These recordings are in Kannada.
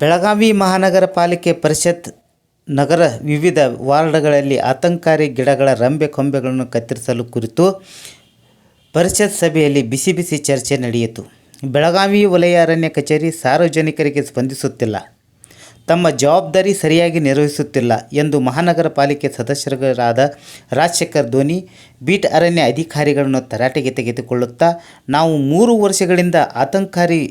ಬೆಳಗಾವಿ ಮಹಾನಗರ ಪಾಲಿಕೆ ಪರಿಷತ್ ನಗರ ವಿವಿಧ ವಾರ್ಡ್ಗಳಲ್ಲಿ ಆತಂಕಾರಿ ಗಿಡಗಳ ರಂಬೆ ಕೊಂಬೆಗಳನ್ನು ಕತ್ತರಿಸಲು ಕುರಿತು ಪರಿಷತ್ ಸಭೆಯಲ್ಲಿ ಬಿಸಿ ಬಿಸಿ ಚರ್ಚೆ ನಡೆಯಿತು. ಬೆಳಗಾವಿ ವಲಯ ಅರಣ್ಯ ಕಚೇರಿ ಸಾರ್ವಜನಿಕರಿಗೆ ಸ್ಪಂದಿಸುತ್ತಿಲ್ಲ. ತಮ್ಮ ಜವಾಬ್ದಾರಿ ಸರಿಯಾಗಿ ನಿರ್ವಹಿಸುತ್ತಿಲ್ಲ ಎಂದು ಮಹಾನಗರ ಪಾಲಿಕೆ ಸದಸ್ಯರಾದ ರಾಜಶೇಖರ್ ಧೋನಿ, ಬೀಟ್ ಅರಣ್ಯ ಅಧಿಕಾರಿಗಳನ್ನು ತರಾಟೆಗೆ ತೆಗೆದುಕೊಳ್ಳುತ್ತಾ, ನಾವು ಮೂರು ವರ್ಷಗಳಿಂದ ಆತಂಕಾರಿ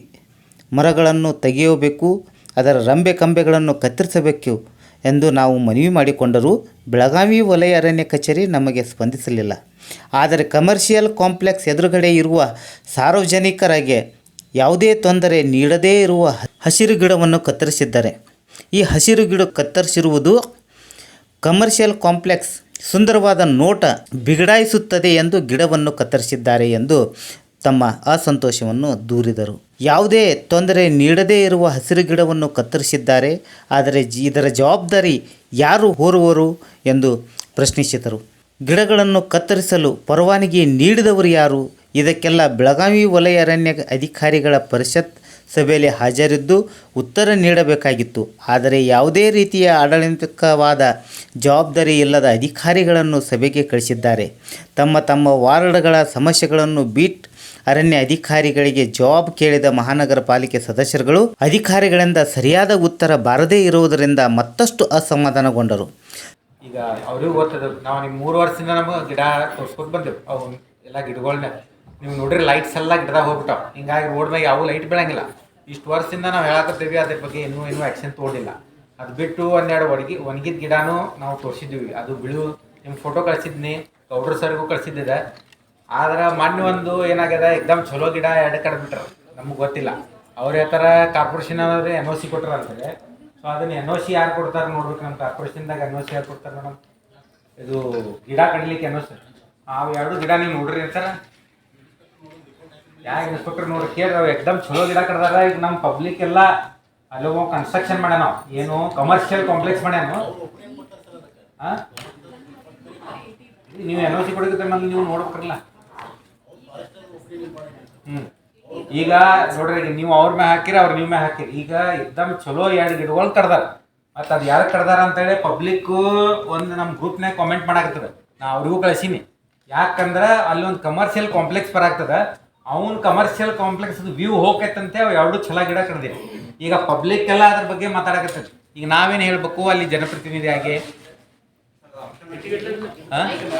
ಮರಗಳನ್ನು ತೆಗೆಯಬೇಕು ಅದರ ರಂಬೆ ಕಂಬೆಗಳನ್ನು ಕತ್ತರಿಸಬೇಕು ಎಂದು ನಾವು ಮನವಿ ಮಾಡಿಕೊಂಡರೂ ಬೆಳಗಾವಿ ವಲಯ ಅರಣ್ಯ ಕಚೇರಿ ನಮಗೆ ಸ್ಪಂದಿಸಲಿಲ್ಲ. ಆದರೆ ಕಮರ್ಷಿಯಲ್ ಕಾಂಪ್ಲೆಕ್ಸ್ ಎದುರುಗಡೆ ಇರುವ ಸಾರ್ವಜನಿಕರಿಗೆ ಯಾವುದೇ ತೊಂದರೆ ನೀಡದೇ ಇರುವ ಹಸಿರು ಗಿಡವನ್ನು ಕತ್ತರಿಸಿದ್ದಾರೆ. ಈ ಹಸಿರು ಗಿಡ ಕತ್ತರಿಸಿರುವುದು ಕಮರ್ಷಿಯಲ್ ಕಾಂಪ್ಲೆಕ್ಸ್ ಸುಂದರವಾದ ನೋಟ ಬಿಗಡಾಯಿಸುತ್ತದೆ ಎಂದು ಗಿಡವನ್ನು ಕತ್ತರಿಸಿದ್ದಾರೆ ಎಂದು ತಮ್ಮ ಅಸಂತೋಷವನ್ನು ದೂರಿದರು. ಯಾವುದೇ ತೊಂದರೆ ನೀಡದೇ ಇರುವ ಹಸಿರು ಗಿಡವನ್ನು ಕತ್ತರಿಸಿದ್ದಾರೆ. ಆದರೆ ಇದರ ಜವಾಬ್ದಾರಿ ಯಾರು ಹೊರುವರು ಎಂದು ಪ್ರಶ್ನಿಸಿದರು. ಗಿಡಗಳನ್ನು ಕತ್ತರಿಸಲು ಪರವಾನಗಿ ನೀಡಿದವರು ಯಾರು? ಇದಕ್ಕೆಲ್ಲ ಬೆಳಗಾವಿ ವಲಯ ಅರಣ್ಯ ಅಧಿಕಾರಿಗಳ ಪರಿಷತ್ ಸಭೆಯಲ್ಲಿ ಹಾಜರಿದ್ದು ಉತ್ತರ ನೀಡಬೇಕಾಗಿತ್ತು. ಆದರೆ ಯಾವುದೇ ರೀತಿಯ ಆಡಳಿತಕವಾದ ಜವಾಬ್ದಾರಿ ಇಲ್ಲದ ಅಧಿಕಾರಿಗಳನ್ನು ಸಭೆಗೆ ಕಳಿಸಿದ್ದಾರೆ. ತಮ್ಮ ತಮ್ಮ ವಾರ್ಡ್ಗಳ ಸಮಸ್ಯೆಗಳನ್ನು ಬೀಟ್ ಅರಣ್ಯ ಅಧಿಕಾರಿಗಳಿಗೆ ಜವಾಬ್ ಕೇಳಿದ ಮಹಾನಗರ ಪಾಲಿಕೆ ಸದಸ್ಯರುಗಳು, ಅಧಿಕಾರಿಗಳಿಂದ ಸರಿಯಾದ ಉತ್ತರ ಬಾರದೇ ಇರುವುದರಿಂದ ಮತ್ತಷ್ಟು ಅಸಮಾಧಾನಗೊಂಡರು. ಈಗ ಅವ್ರಿಗೂ ಗೊತ್ತದ, ನಾವು ನಿಮ್ಮ ಮೂರು ವರ್ಷದಿಂದ ನಮಗೆ ಗಿಡ ತೋರ್ಸ್ಕೊತ ಬಂದೆವು. ಅವು ಎಲ್ಲ ಗಿಡಗಳನ್ನ ನೀವು ನೋಡ್ರಿ ಲೈಟ್ಸ್ ಎಲ್ಲ ಗಿಡದಾಗ ಹೋಗ್ಬಿಟ್ಟಾವ. ಹಿಂಗಾಗಿ ರೋಡ್ ಮ್ಯಾಗ ಯಾವ ಲೈಟ್ ಬೆಳಂಗಿಲ್ಲ. ಇಷ್ಟು ವರ್ಷದಿಂದ ನಾವು ಹೇಳಕತ್ತೀವಿ ಅದ್ರ ಬಗ್ಗೆ ಇನ್ನೂ ಏನೂ ಆ್ಯಕ್ಷನ್ ತೊಗೊಂಡಿಲ್ಲ ಅದು ಬಿಟ್ಟು ಒಂದೆರಡು ಒಣಗಿ ಒಣಗಿದ ಗಿಡನೂ ನಾವು ತೋರಿಸಿದ್ವಿ ಅದು ಬಿಳು ನಿಮ್ಮ ಫೋಟೋ ಕಳಿಸಿದ್ನಿ, ಗೌಡ್ರ ಸರ್ಗೂ ಕಳ್ಸಿದ್ದಿದೆ. ಆದ್ರೆ ಮೊನ್ನೆ ಒಂದು ಏನಾಗ್ಯದ? ಎಕ್ದಮ್ ಚಲೋ ಗಿಡ ಎರಡು ಕಡೆ ಬಿಟ್ರ. ನಮಗೆ ಗೊತ್ತಿಲ್ಲ. ಅವ್ರ ಹೇಳ್ತಾರ ಕಾರ್ಪೊರೇಷನ್ ಅವ್ರೆ ಎನ್ ಒ ಸಿ ಕೊಟ್ರ ಅಂತಾರೆ ಸೊ ಅದನ್ನ ಎನ್ ಒ ಸಿ ಯಾರು ಕೊಡ್ತಾರೆ ನೋಡ್ಬೇಕು ನಮ್ಮ ಕಾರ್ಪೊರೇಷನ್ದಾಗ ಎನ್ ಒ ಸಿ ಯಾರು ಕೊಡ್ತಾರೆ ಮೇಡಮ್ ಇದು ಗಿಡ ಕಡಲಿಕ್ಕೆ ಎನ್ ಒ ಸಿ ಅವು ಎರಡು ಗಿಡ ನೀವು ನೋಡ್ರಿ ಅಂತಾರ ಯಾ ಇನ್ಸ್ಪೆಕ್ಟರ್ ನೋಡ್ರಿ ಕೇಳ್ರಿ ಅವು ಎಕ್ದಮ್ ಚಲೋ ಗಿಡ ಕಡ್ದಾರ. ಈಗ ನಮ್ಮ ಪಬ್ಲಿಕ್ ಎಲ್ಲ ಅಲ್ಲೋ ಕನ್ಸ್ಟ್ರಕ್ಷನ್ ಮಾಡ್ಯಾನ ನಾವು. ಏನು ಕಮರ್ಷಿಯಲ್ ಕಾಂಪ್ಲೆಕ್ಸ್ ಮಾಡ್ಯಾನು ಹಾಂ ನೀವು ಎನ್ ಒ ಸಿ ಕೊಡಿದ್ರೆ ನೀವು ನೋಡ್ಬೇಕಲ್ಲ ಈಗ ನೋಡ್ರಿ ನೀವು ಅವ್ರ ಮ್ಯಾಗ ಹಾಕಿರಿ, ಅವ್ರ ನೀವು ಮ್ಯಾಗ ಹಾಕಿರಿ. ಈಗ ಎಕ್ದಮ್ ಚಲೋ ಎರಡು ಗಿಡಗಳು ಕಡ್ದಾರ. ಮತ್ತು ಅದು ಯಾರು ಕಡ್ದಾರ ಅಂತೇಳಿ ಪಬ್ಲಿಕ್ ಒಂದು ನಮ್ಮ ಗ್ರೂಪ್ನಾಗ ಕಾಮೆಂಟ್ ಮಾಡಾಕತ್ತದ. ನಾ ಅವ್ರಿಗೂ ಕಳಿಸೀನಿ. ಯಾಕಂದ್ರೆ ಅಲ್ಲಿ ಒಂದು ಕಮರ್ಷಿಯಲ್ ಕಾಂಪ್ಲೆಕ್ಸ್ ಬರಾಗ್ತದ ಅವ್ನ ಕಮರ್ಷಿಯಲ್ ಕಾಂಪ್ಲೆಕ್ಸ್ ವ್ಯೂ ಹೋಗೈತಂತೆ ಅವು ಎರಡು ಚಲೋ ಗಿಡ ಕಡ್ದಿರಿ ಈಗ ಪಬ್ಲಿಕ್ ಎಲ್ಲ ಅದ್ರ ಬಗ್ಗೆ ಮಾತಾಡಕತ್ತದ ಈಗ ನಾವೇನು ಹೇಳ್ಬೇಕು, ಅಲ್ಲಿ ಜನಪ್ರತಿನಿಧಿಯಾಗಿ?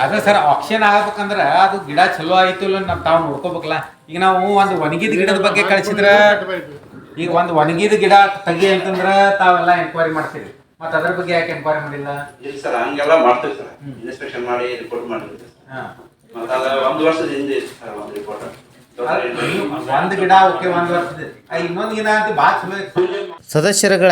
ಅದೇ ಸರ್ ಆಪ್ಷನ್ ಆಗ್ಬೇಕಂದ್ರ ಅದು ಗಿಡ ಚಲೋ ಆಯ್ತು ಇಲ್ಲ ನಾವು ತಾವು ನೋಡ್ಕೋಬೇಕಲ್ಲ. ಈಗ ನಾವು ಒಂದು ಒಣಗಿದ ಗಿಡದ ಬಗ್ಗೆ ಕಳಿಸಿದ್ರ ಈಗ ಒಂದು ಒಣಗಿದ ಗಿಡ ತೆಗಿ ಅಂತಂದ್ರ ತಾವೆಲ್ಲ ಎಂಕ್ವೈರಿ ಮಾಡ್ತೀರಿ. ಮತ್ತೆ ಅದ್ರ ಬಗ್ಗೆ ಯಾಕೆ ಎಂಕ್ವೈರಿ ಮಾಡಿಲ್ಲ? ಇಲ್ಲ ಸರ್ ಹಂಗೆಲ್ಲ ಮಾಡ್ತೀವಿ ಸರ್. ಇನ್ಸ್ಪೆಕ್ಷನ್ ಮಾಡಿ ರಿಪೋರ್ಟ್ ಮಾಡಿರ್ತೀವಿ ಹಾ. ಮತ್ತೆ ಅದ ಒಂದು ವರ್ಷದ ಹಿಂದೆ ಸರ್ ಒಂದು ರಿಪೋರ್ಟ್ ಒಂದ್ ಗಿಡ ಓಕೆ ಒಂದ್ ವರ್ಷದ. ಆ, ಇನ್ನೊಂದ್ ಗಿಡ ಅಂತ ಭಾಳ ಚಲೋ ಸದಸ್ಯರುಗಳ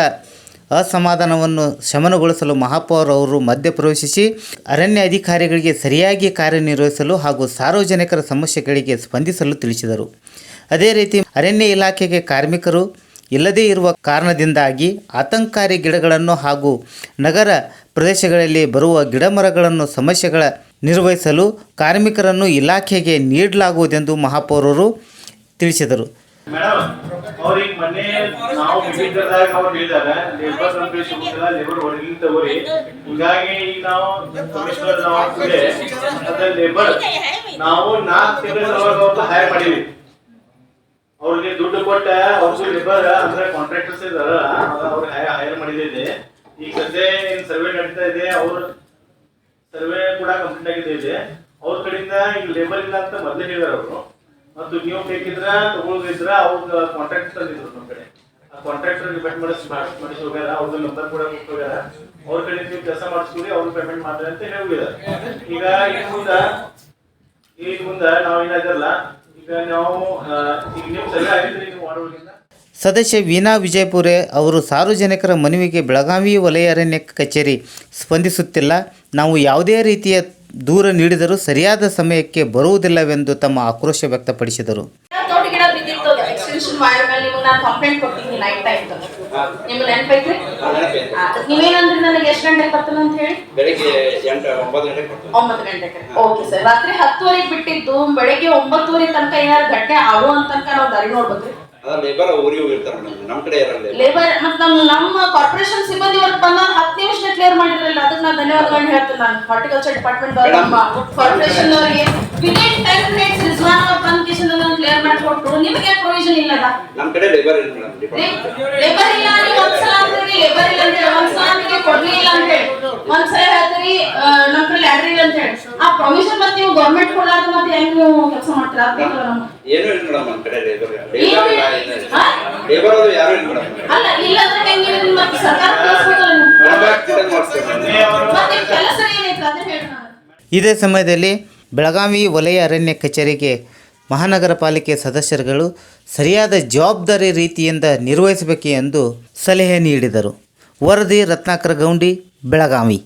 ಅಸಮಾಧಾನವನ್ನು ಶಮನಗೊಳಿಸಲು ಮಹಾಪೌರ್ ಅವರು ಮಧ್ಯಪ್ರವೇಶಿಸಿ ಅರಣ್ಯ ಅಧಿಕಾರಿಗಳಿಗೆ ಸರಿಯಾಗಿ ಕಾರ್ಯನಿರ್ವಹಿಸಲು ಹಾಗೂ ಸಾರ್ವಜನಿಕರ ಸಮಸ್ಯೆಗಳಿಗೆ ಸ್ಪಂದಿಸಲು ತಿಳಿಸಿದರು. ಅದೇ ರೀತಿ ಅರಣ್ಯ ಇಲಾಖೆಗೆ ಕಾರ್ಮಿಕರು ಇಲ್ಲದೇ ಇರುವ ಕಾರಣದಿಂದಾಗಿ ಆತಂಕಾರಿ ಗಿಡಗಳನ್ನು ಹಾಗೂ ನಗರ ಪ್ರದೇಶಗಳಲ್ಲಿ ಬರುವ ಗಿಡಮರಗಳನ್ನು ಸಮಸ್ಯೆಗಳ ನಿರ್ವಹಿಸಲು ಕಾರ್ಮಿಕರನ್ನು ಇಲಾಖೆಗೆ ನೀಡಲಾಗುವುದೆಂದು ಮಹಾಪೌರರು ತಿಳಿಸಿದರು. ಅವ್ರಿಗೆ ಮೊನ್ನೆ ನಾವು ಮೀಟಿಂಗ್ದಾಗ ಅವ್ರು ಹೇಳಿದಾರ ಲೇಬರ್ ನಮ್ಮ ಸಿಗುದಿಲ್ಲ ಲೇಬರ್ ಹೊರಗಿಂದ ತಗೋರಿ. ಹಿಂಗಾಗಿ ಈಗ ನಾವು ಕಮಿಷನರ್ ನಾವು ಅದ ಲೇಬರ್ ನಾವು ನಾಲ್ಕು ತಿಂಗಳ ಅವ್ರನ್ನ ಹೈರ್ ಮಾಡೀವಿ ಅವ್ರಿಗೆ ದುಡ್ಡು ಕೊಟ್ಟ ಅವ್ರದ್ದು ಲೇಬರ್ ಅಂದ್ರೆ ಕಾಂಟ್ರಾಕ್ಟರ್ಸ್ ಇದಾರ ಅವ್ರಿಗೆ ಹೈರ್ ಮಾಡಿದೆ ಈಗ ಸದ್ಯ ಏನ್ ಸರ್ವೆ ನಡೀತಾ ಇದೆ, ಅವ್ರ ಸರ್ವೆ ಕೂಡ ಕಂಪ್ಲೀಟ್ ಆಗಿದೆ ಇದೆ. ಅವ್ರ ಕಡೆಯಿಂದ ಈಗ ಲೇಬರ್ ಇಲ್ಲ ಅಂತ ಮೊದಲೇ ಹೇಳಿದಾರೆ ಅವರು. ಮತ್ತು ನೀವು ಬೇಕಿದ್ರೆ ತಗೊಳ್ಳೋದಿದ್ರ ಅವ್ರ ಕಾಂಟ್ರಾಕ್ಟ್ ತಂದಿದ್ರು ನಮ್ಮ ಕಡೆ. ಆ ಕಾಂಟ್ರಾಕ್ಟರ್ ಡಿಪೆಂಡ್ ಮಾಡಿಸಿ ಮಾಡಿಸಿ ಹೋಗ್ಯಾರ ಅವ್ರದ್ದು ನಂಬರ್ ಕೂಡ ಹೋಗ್ಯಾರ. ಅವ್ರ ಕಡೆ ನೀವು ಕೆಲಸ ಮಾಡಿಸ್ಕೊಡಿ, ಅವ್ರು ಪೇಮೆಂಟ್ ಮಾಡ್ತಾರೆ ಅಂತ ಹೇಳಿದ್ದಾರೆ ಈಗ ಈಗ ಮುಂದ ಈಗ ಮುಂದ ನಾವು ಏನಾಗಲ್ಲ ಈಗ ನಾವು ಈಗ ನೀವು ಸರಿ ಆಗಿದ್ರೆ ನೀವು ಮಾಡೋದ್ರಿಂದ. ಸದಸ್ಯ ವೀನಾ ವಿಜಯಪುರೆ ಅವರು ಸಾರ್ವಜನಿಕರ ಮನವಿಗೆ ಬೆಳಗಾವಿ ವಲಯ ಅರಣ್ಯ ಕಚೇರಿ ಸ್ಪಂದಿಸುತ್ತಿಲ್ಲ. ನಾವು ಯಾವುದೇ ರೀತಿಯ ದೂರ ನೀಡಿದರೂ ಸರಿಯಾದ ಸಮಯಕ್ಕೆ ಬರುವುದಿಲ್ಲವೆಂದು ತಮ್ಮ ಆಕ್ರೋಶ ವ್ಯಕ್ತಪಡಿಸಿದರು. ಬಿಟ್ಟಿದ್ದು ಗಿಡ ಬಿದ್ದಿತ್ತು. ಎಕ್ಸ್ಟೆನ್ಷನ್ ವೈರ್ ಮೇಲೆ ನಿಮ್ಗೆ ನಾನು ಕಂಪ್ಲೇಂಟ್ ಕೊಟ್ಟಿದ್ದೀನಿ ನೈಟ್ ಟೈಮ್ ನಿಮ್ಗೆ ನೆನಪೈತ್ರಿ? ನೀವೇನಂದ್ರಿ ನನಗೆ ಎಷ್ಟು ಗಂಟೆಗೆ ಬರ್ತಾನೆ ಅಂತ ಹೇಳಿ? ಬೆಳಿಗ್ಗೆ ಒಂಬತ್ತುವರೆ ತನಕ ಏನಾದ್ರು ಘಟನೆ ಆಗೋ ತನಕ ನಾವು ದಾರಿ ನೋಡ್ಬೇಕ್ರಿ. ಅದ ಲೇಬರ್ ಊರಿಗೆ ಹೋಗಿರ್ತಾರ ಮೇಡಮ್. ನಮ್ಮ ಕಡೆ ಇರಲ್ಲ ಲೇಬರ್ ಮತ್ತ ನಮ್ ನಮ್ಮ ಕಾರ್ಪೊರೇಷನ್ ಸಿಬ್ಬಂದಿ ವರ್ಕ್ ಬಂದ ಹತ್ತು ನಿಮಿಷ ಕ್ಲಿಯರ್ ಮಾಡಿದ್ರಲ್ಲ ಅದಕ್ಕೆ ನಾನು ಧನ್ಯವಾದಗಳನ್ನ ಹೇಳ್ತೀನಿ ನಾನು. ಹಾರ್ಟಿಕಲ್ಚರ್ ಡಿಪಾರ್ಟ್ಮೆಂಟ್ ಅವ್ರ ನಮ್ಮ ಕಾರ್ಪೊರೇಷನ್ ಅವರಿಗೆ ವಿದಿನ್ ಟೆನ್ ಮಿನಿಟ್ಸ್ ರಿಜ್ವಾನ್ ಅವ್ರ ಬಂದ ಕೇಸಿಂದ ನಾನು ಕ್ಲಿಯರ್ ಮಾಡಿಕೊಟ್ರು. ನಿಮಗೆ ಪ್ರೊವಿಷನ್ ಇಲ್ಲದ? ನಮ್ಮ ಕಡೆ ಲೇಬರ್ ಇಲ್ಲ ಮೇಡಮ್ ಲೇಬರ್ ಇಲ್ಲ ನೀವು ಒಂದ್ಸಲ ಅಂದ್ರೆ ಲೇಬರ್ ಇಲ್ಲ ಹೇಳಿ ಒಂದ್ಸಲ ನಿಮಗೆ ಕೊಡ್ಲಿಲ್ಲ ಅಂದ್ರೆ ಅಂತ ಒಂದ್ಸಲ ನಮ್ ಕಡೆ ಲ್ಯಾಡ್ರಿ ಇಲ್ಲ ಅಂತ ಹೇಳಿ ಆ ಪ್ರೊವಿಷನ್ ಮತ್ತೆ ನೀವು ಗೌರ್ಮೆಂಟ್ ಕೊಡ್ಲಾರ್ದ ಮತ್ತೆ ಹೆಂಗ್ ನೀವು ಕೆಲಸ ಮಾಡ್ತೀರಾ ಅದ್ ಬೇಕಲ್ಲ ನಮ್ಗೆ ಏನೂ ಇಲ್ಲ ಮೇಡಮ್ ನಮ್ಮ ಕಡೆ ಲೇಬರ್ ಏನು ಲೇಬರ್ ಅದು ಯಾರು ಇಲ್ಲ ಮೇಡಮ್ ಅಲ್ಲ ಇಲ್ಲಂದ್ರೆ ಹೆಂಗೆ ನೀವು ಮತ್ತೆ ಸರ್ಕಾರ ಕಳಿಸ್ಬೇಕಲ್ಲ ನೀವು ಮೊನ್ನೆ ಅವರು ಮತ್ತೆ ಕೆಲಸ ಏನೈತೆ ಅದನ್ನ ಹೇಳಿ ಇದೇ ಸಮಯದಲ್ಲಿ ಬೆಳಗಾವಿ ವಲಯ ಅರಣ್ಯ ಕಚೇರಿಗೆ ಮಹಾನಗರ ಪಾಲಿಕೆ ಸದಸ್ಯರುಗಳು ಸರಿಯಾದ ಜವಾಬ್ದಾರಿ ರೀತಿಯಿಂದ ನಿರ್ವಹಿಸಬೇಕು ಎಂದು ಸಲಹೆ ನೀಡಿದರು ವರದಿ ರತ್ನಾಕರ ಗೌಂಡಿ ಬೆಳಗಾವಿ